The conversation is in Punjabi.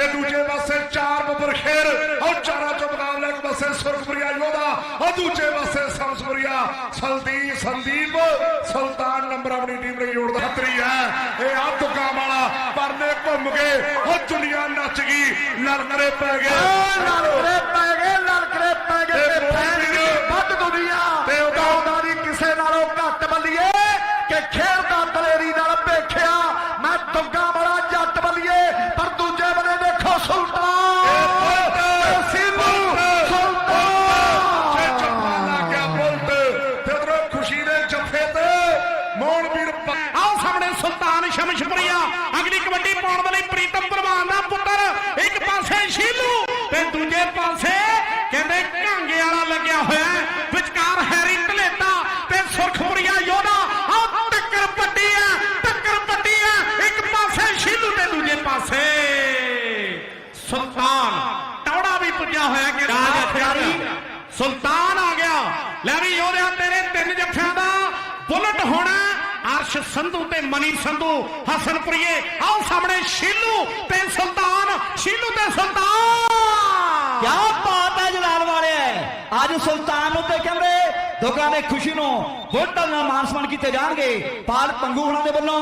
ਤੇ ਦੂਜੇ ਪਾਸੇ ਚਾਰ ਬੱਬਰ ਖੇਰ ਔਰ ਚਾਰਾਂ ਚੋਂ ਮੁਕਾਬਲਾ ਇੱਕ ਪਾਸੇ ਸੁਰਖਪੁਰੀਆ ਯੋਧਾ ਔਰ ਦੂਜੇ ਪਾਸੇ ਸੰਸਪੁਰੀਆ ਸਲਦੀਪ ਸੰਦੀਪ, ਸੁਲਤਾਨ ਨੰਬਰ ਆਪਣੀ ਟੀਮ ਲਈ ਜੋੜਦਾ ਖਤਰੀ ਹੈ। ਇਹ ਆ ਦੁਕਾਨ ਵਾਲਾ ਪਰਨੇ ਘੁੰਮ ਕੇ, ਉਹ ਦੁਨੀਆ ਨੱਚ ਗਈ ਨਲਕਰੇ ਪੈ ਗਏ। ਲਲਕਰੇ ਪੈ ਗਏ। ਆਓ ਸਾਹਮਣੇ ਸੁਲਤਾਨ ਸ਼ਮਸ਼ਪੁਰੀਆ। ਅਗਲੀ ਕਬੱਡੀ ਪਾਉਣ ਵਾਲੀ ਪ੍ਰੀਤਮ ਪ੍ਰਵਾਨ ਦਾ ਪੁੱਤਰ। ਇੱਕ ਪਾਸੇ ਸ਼ੀਲੂ ਤੇ ਦੂਜੇ ਪਾਸੇ ਕਹਿੰਦੇ ਘਾਂਗੇ ਵਾਲਾ ਲੱਗਿਆ ਹੋਇਆ। ਵਿਚਕਾਰ ਹੈਰੀ ਢਲੇਟਾ ਤੇ ਸੁਰਖਪੁਰੀਆ ਯੋਧਾ। ਆਓ ਟੱਕਰ ਪੱਟੀ ਹੈ ਟੱਕਰ ਪੱਟੀ ਹੈ। ਇੱਕ ਪਾਸੇ ਸ਼ੀਲੂ ਤੇ ਦੂਜੇ ਪਾਸੇ ਸੁਲਤਾਨ। ਟੌੜਾ ਵੀ ਪੁੱਜਿਆ ਹੋਇਆ ਕਿ ਰਾਜ ਪਿਆਰੀ ਸੁਲਤਾਨ ਆ ਗਿਆ। ਲੈ ਵੀ ਯੋਧਿਆ ਤੇਰੇ ਤਿੰਨ ਜੱਫਿਆਂ ਦਾ ਬੁਲਟ ਹੋਣਾ ਅਰਸ਼ ਸੰਧੂ ਤੇ ਮਨੀ ਸੰਧੂ। ਹਸਨਪੁਰੀਏ, ਆਓ ਸਾਹਮਣੇ ਸ਼ੀਲੂ ਤੇ ਸੁਲਤਾਨ ਸ਼ੀਲੂ ਤੇ ਸੁਲਤਾਨ ਕਿਆ ਬਾਤ ਹੈ ਜਲਾਲ ਵਾਲੇ ਅੱਜ ਸੁਲਤਾਨ ਨੂੰ ਤੇ ਕਮਰੇ ਲੋਕਾਂ ਦੇ ਖੁਸ਼ੀ ਨੂੰ। ਵੋਟਾਂ ਨਾਲ ਮਾਨ ਸਨਮਾਨ ਕੀਤੇ ਜਾਣਗੇ। ਪਾਲ ਪੰਗੂ ਹੁਣਾਂ ਦੇ ਵੱਲੋਂ।